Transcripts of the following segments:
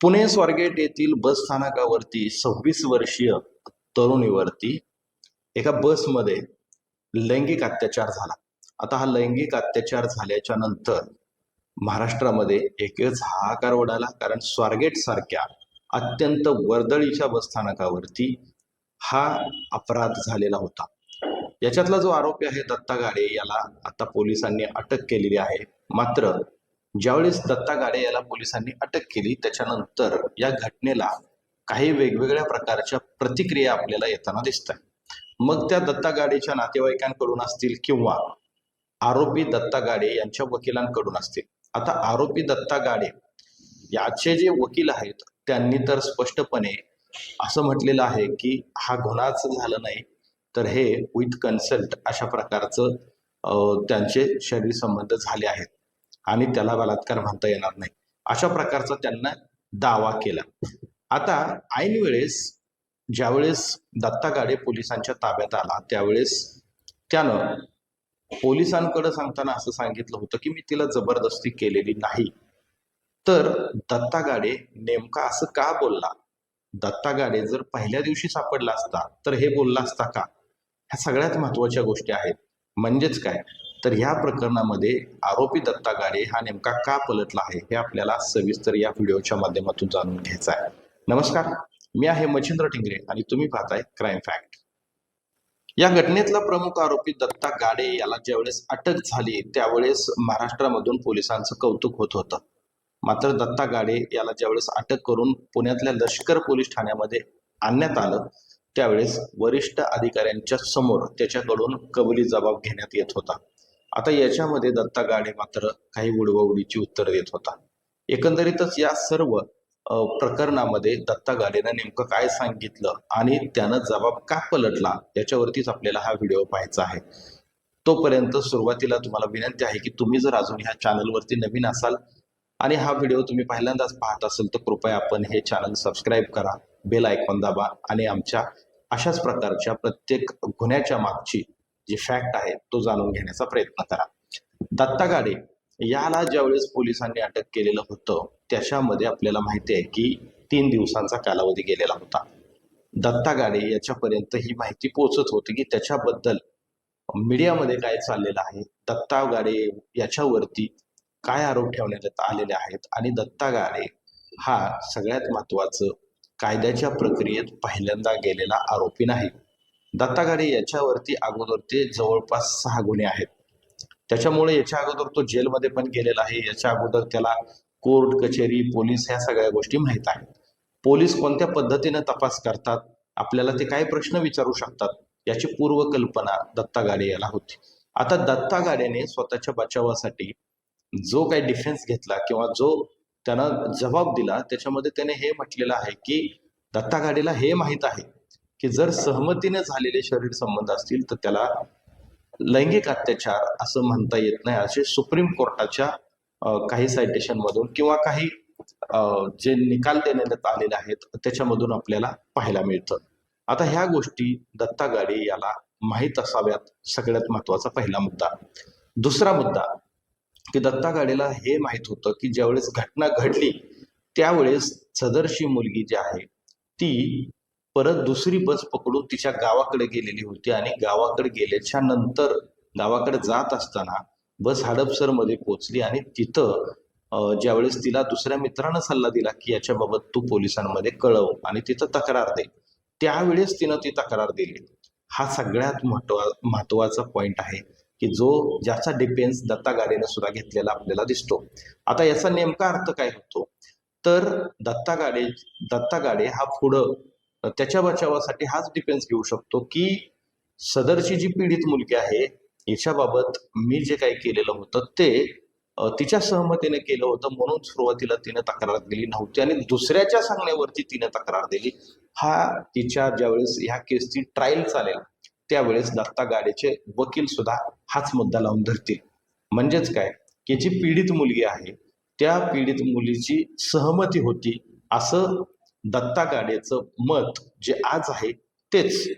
पुणे स्वारगेट येथील बस स्थानकावरती सव्वीस वर्षीय तरुणीवरती एका बसमध्ये लैंगिक अत्याचार झाला. आता हा लैंगिक अत्याचार झाल्याच्यानंतर महाराष्ट्रामध्ये एकच हाहाकार उडाला कारण स्वारगेट सारख्या अत्यंत वर्दळीच्या बसस्थानकावरती हा अपराध झालेला होता. याच्यातला जो आरोपी आहे दत्ता गाडे याला आता पोलिसांनी अटक केलेली आहे. मात्र ज्यावेळेस दत्ता गाडे याला पोलिसांनी अटक केली त्याच्यानंतर या घटनेला काही वेगवेगळ्या प्रकारच्या प्रतिक्रिया आपल्याला येताना दिसत मग त्या दत्ता गाडेच्या नातेवाईकांकडून असतील किंवा आरोपी दत्ता गाडे यांच्या वकिलांकडून असतील. आता आरोपी दत्ता गाडे याचे जे वकील आहेत त्यांनी तर स्पष्टपणे असं म्हटलेलं आहे की हा गुन्हाच झालं नाही तर हे विथ कन्सल्ट अशा प्रकारचं त्यांचे शरीर संबंध झाले आहेत. आणि त्याला बलात्कार म्हणता येणार नाही. अशा प्रकारचा त्यांना दावा केला. आता ऐन वेळेस ज्यावेळेस दत्ता गाडे पोलिसांच्या ताब्यात आला त्यावेळेस त्यानं पोलिसांकडे सांगताना असं सांगितलं होतं की मी तिला जबरदस्ती केलेली नाही. तर दत्ता गाडे नेमका असं का बोलला? दत्ता गाडे जर पहिल्या दिवशी सापडला असता तर हे बोलला असता का? ह्या सगळ्यात महत्त्वाच्या गोष्टी आहेत. म्हणजेच काय? तर ह्या प्रकरणामध्ये आरोपी दत्ता गाडे हा नेमका का पलटला आहे हे आपल्याला सविस्तर या व्हिडिओच्या माध्यमातून जाणून घ्यायचं आहे. नमस्कार मी आहे मच्छिंद्र टिंगरे आणि तुम्ही पाहताय क्राईम फॅक्ट या घटनेतला प्रमुख आरोपी दत्ता गाडे याला ज्यावेळेस अटक झाली त्यावेळेस महाराष्ट्रामधून पोलिसांचं कौतुक होत होतं. मात्र दत्ता गाडे याला ज्यावेळेस अटक करून पुण्यातल्या लष्कर पोलीस ठाण्यामध्ये आणण्यात आलं त्यावेळेस वरिष्ठ अधिकाऱ्यांच्या समोर त्याच्याकडून कबुली जबाब घेण्यात येत होता. आता याच्यामध्ये दत्ता गाडे मात्र काही उडवाउडीची उत्तर देत होता. एकंदरीतच या सर्व प्रकरणामध्ये दत्ता गाडेनं नेमकं काय सांगितलं आणि त्यानं जबाब का पलटला याच्यावरतीच आपल्याला हा व्हिडिओ पाहायचा आहे. तोपर्यंत सुरुवातीला तुम्हाला विनंती आहे की तुम्ही जर अजून ह्या चॅनलवरती नवीन असाल आणि हा व्हिडिओ तुम्ही पहिल्यांदाच पाहत असेल तर कृपया आपण हे चॅनल सबस्क्राईब करा बेल आयकॉन दाबा आणि आमच्या अशाच प्रकारच्या प्रत्येक गुन्ह्याच्या मागची जे फॅक्ट आहे तो जाणून घेण्याचा प्रयत्न करा. दत्ता गाडे याला ज्यावेळेस पोलिसांनी अटक केलेलं होतं त्याच्यामध्ये आपल्याला माहिती आहे की तीन दिवसांचा कालावधी गेलेला होता. दत्ता गाडे याच्यापर्यंत ही माहिती पोचत होती की त्याच्याबद्दल मीडियामध्ये काय चाललेलं आहे दत्ता गाडे याच्यावरती काय आरोप ठेवण्यात आलेले आहेत आणि दत्ता गाडे हा सगळ्यात महत्वाचं कायद्याच्या प्रक्रियेत पहिल्यांदा गेलेला आरोपी नाही. दत्तागाडे याच्यावरती अगोदर ते जवळपास सहा गुन्हे आहेत. त्याच्यामुळे याच्या अगोदर तो जेलमध्ये पण गेलेला आहे. याच्या अगोदर त्याला कोर्ट कचेरी पोलीस ह्या सगळ्या गोष्टी माहीत आहेत. पोलीस कोणत्या पद्धतीने तपास करतात? आपल्याला ते काय प्रश्न विचारू शकतात याची पूर्वकल्पना दत्ता गाडे याला होती. आता दत्ता गाडेने स्वतःच्या बचावासाठी जो काही डिफेन्स घेतला किंवा जो त्यानं जबाब दिला त्याच्यामध्ये त्याने हे म्हटलेलं आहे की दत्ता गाडीला हे माहीत आहे की जर सहमतीने झालेले शरीर संबंध असतील तर त्याला लैंगिक अत्याचार असं म्हणता येत नाही. असे सुप्रीम कोर्टाच्या काही सायटेशन मधून किंवा काही जे निकाल देण्यात आलेले आहेत त्याच्यामधून आपल्याला पाहायला मिळतं. आता ह्या गोष्टी दत्ता गाडे याला माहीत असाव्यात सगळ्यात महत्त्वाचा पहिला मुद्दा. दुसरा मुद्दा की दत्ता गाडेला हे माहीत होतं की ज्यावेळेस घटना घडली त्यावेळेस सदरशी मुलगी जी आहे ती परत दुसरी बस पकडून तिच्या गावाकडे गेलेली होती आणि गावाकडे गेल्याच्यानंतर गावाकडे जात असताना बस हडपसरमध्ये पोहोचली आणि तिथं ज्यावेळेस तिला दुसऱ्या मित्रानं सल्ला दिला की याच्याबाबत तू पोलिसांमध्ये कळव आणि तिथं तक्रार दे. त्यावेळेस तिनं ती तक्रार दिली. हा सगळ्यात महत्वा महत्त्वाचा पॉइंट आहे की जो ज्याचा डिफेन्स दत्ता गाडेनं सुद्धा घेतलेला आपल्याला दिसतो. आता याचा नेमका अर्थ काय होतो? तर दत्ता गाडे दत्ता गाडे हा पुढं त्याच्या बचावासाठी हाच डिफेन्स घेऊ शकतो की सदरची जी पीडित मुलगी आहे याच्याबाबत मी जे काही केलेलं होतं ते तिच्या सहमतीने केलं होतं म्हणून सुरुवातीला तिने तक्रार दिली नव्हती आणि दुसऱ्याच्या सांगण्यावरती तिने तक्रार दिली. हा तिच्या ज्यावेळेस ह्या केसची ट्रायल चालेल त्यावेळेस दत्ता गाडेचे वकील सुद्धा हाच मुद्दा लावून धरतील. म्हणजेच काय? की जी पीडित मुलगी आहे त्या पीडित मुलीची सहमती होती असं दत्ता गाडेचं मत जे आज आहे तेच.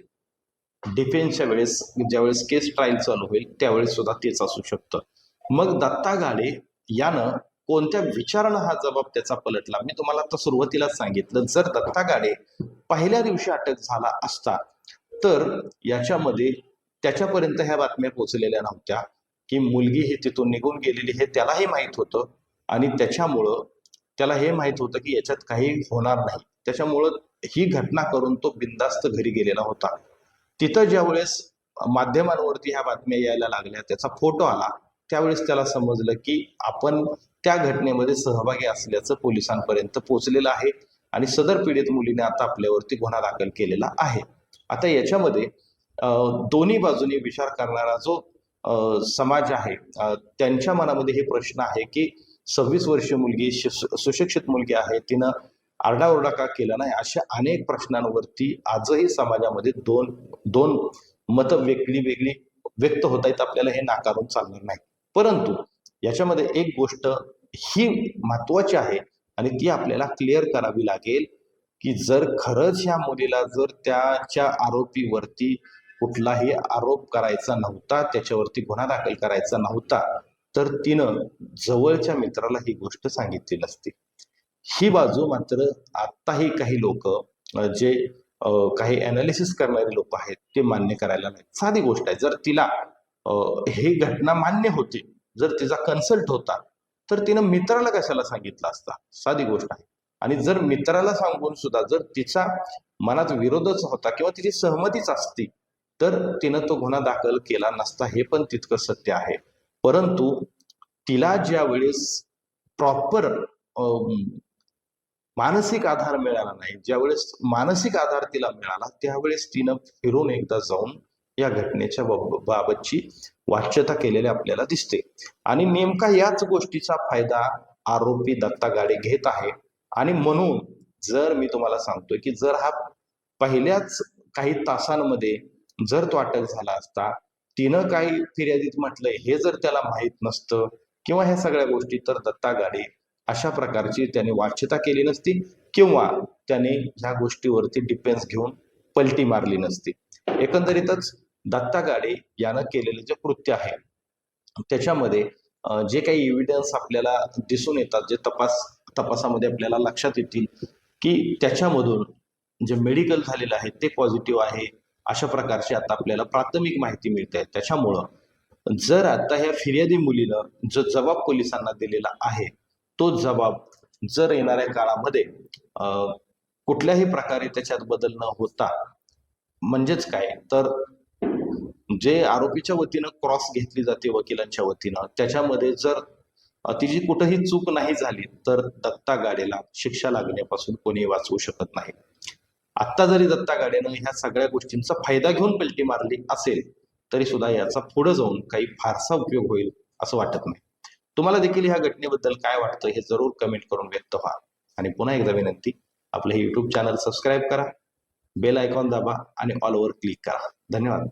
डिफेन्सच्या वेळेस ज्यावेळेस केस ट्रायल चालू होईल त्यावेळेस सुद्धा तेच असू शकतं. मग दत्ता गाडे यानं कोणत्या विचारानं हा जबाब त्याचा पलटला? मी तुम्हाला आता सुरुवातीलाच सांगितलं जर दत्ता गाडे पहिल्या दिवशी अटक झाला असता तर याच्यामध्ये त्याच्यापर्यंत ह्या बातम्या पोहोचलेल्या नव्हत्या की मुलगी ही तिथून निघून गेलेली हे त्यालाही माहीत होतं आणि त्याच्यामुळं त्याला हे माहीत होतं की याच्यात काही होणार नाही. त्याच्यामुळं ही घटना करून तो बिंदास्त घरी गेलेला होता. तिथं ज्यावेळेस माध्यमांवरती ह्या बातम्या यायला लागल्या त्याचा फोटो आला त्यावेळेस त्याला समजलं की आपण त्या घटनेमध्ये सहभागी असल्याचं पोलिसांपर्यंत पोहोचलेलं आहे आणि सदर पीडित मुलीने आता आपल्यावरती गुन्हा दाखल केलेला आहे. आता याच्यामध्ये दोन्ही बाजूनी विचार करणारा जो समाज आहे त्यांच्या मनामध्ये हे प्रश्न आहे की सव्वीस वर्षीय मुलगी सुशिक्षित मुलगी आहे. तिनं आरडाओरडा का केला नाही? अशा अनेक प्रश्नांवरती आजही समाजामध्ये दोन दोन मतं वेगळी वेगळी व्यक्त होत आहेत. आपल्याला हे नाकारून चालणार नाही. परंतु याच्यामध्ये एक गोष्ट ही महत्वाची आहे आणि ती आपल्याला क्लिअर करावी लागेल की जर खरंच ह्या मुलीला जर त्याच्या आरोपीवरती कुठलाही आरोप करायचा नव्हता त्याच्यावरती गुन्हा दाखल करायचा नव्हता तर तिनं जवळच्या मित्राला ही गोष्ट सांगितली नसती ही बाजू मात्र आत्ताही काही लोक जे काही अनालिसिस करणारे लोक आहेत ते मान्य करायला नाही. साधी गोष्ट आहे जर तिला ही घटना मान्य होती जर तिचा कन्सल्ट होता तर तिनं मित्राला कशाला सांगितलं असता? साधी गोष्ट आहे. आणि जर मित्राला सांगून सुद्धा जर तिचा मनात विरोधच होता किंवा तिची सहमतीच असती तर तिनं तो गुन्हा दाखल केला नसता हे पण तितकं सत्य आहे. परंतु तिला ज्या वेळेस प्रॉपर मानसिक आधार मिळाला नाही ज्यावेळेस मानसिक आधार तिला मिळाला त्यावेळेस तिनं फिरून एकदा जाऊन या घटनेच्या बाब- बाबतची वाच्यता केलेली आपल्याला दिसते. आणि नेमका याच गोष्टीचा फायदा आरोपी दत्ता गाडे घेत आहे. आणि म्हणून जर मी तुम्हाला सांगतोय की जर हा पहिल्याच काही तासांमध्ये जर तो अटक झाला असता तिनं काही फिर्यादीत म्हटलंय हे जर त्याला माहीत नसतं किंवा ह्या सगळ्या गोष्टी तर दत्ता गाडे अशा प्रकारची त्याने वाच्यता केली नसती किंवा त्याने ह्या गोष्टीवरती डिफेन्स घेऊन पलटी मारली नसती. एकंदरीतच दत्ता गाडे यानं केलेलं जे कृत्य आहे त्याच्यामध्ये जे काही एव्हिडन्स आपल्याला दिसून येतात जे तपास तपासामध्ये आपल्याला लक्षात येतील की त्याच्यामधून जे मेडिकल झालेलं आहे ते पॉझिटिव्ह आहे अशा प्रकारची आता आपल्याला प्राथमिक माहिती मिळते. आहे त्याच्यामुळं जर आता ह्या फिर्यादी मुलीनं जो जबाब पोलिसांना दिलेला आहे तो जबाब जर येणाऱ्या काळामध्ये कुठल्याही प्रकारे त्याच्यात बदल न होता म्हणजेच काय? तर जे आरोपीच्या वतीनं क्रॉस घेतली जाते वकिलांच्या वतीनं त्याच्यामध्ये जर तिची कुठंही चूक नाही झाली तर दत्ता गाडीला शिक्षा लागण्यापासून कोणी वाचवू शकत नाही. आत्ता जरी दत्ता गाडेनं ह्या सगळ्या गोष्टींचा फायदा घेऊन पलटी मारली असेल तरी सुद्धा याचा पुढे जाऊन काही फारसा उपयोग होईल असं वाटत नाही. तुम्हाला देखील ह्या घटनेबद्दल काय वाटतं हे जरूर कमेंट करून व्यक्त व्हा. आणि पुन्हा एकदा विनंती आपलं हे युट्यूब चॅनल सबस्क्राईब करा बेल आयकॉन दाबा आणि ऑल ओव्हर क्लिक करा. धन्यवाद.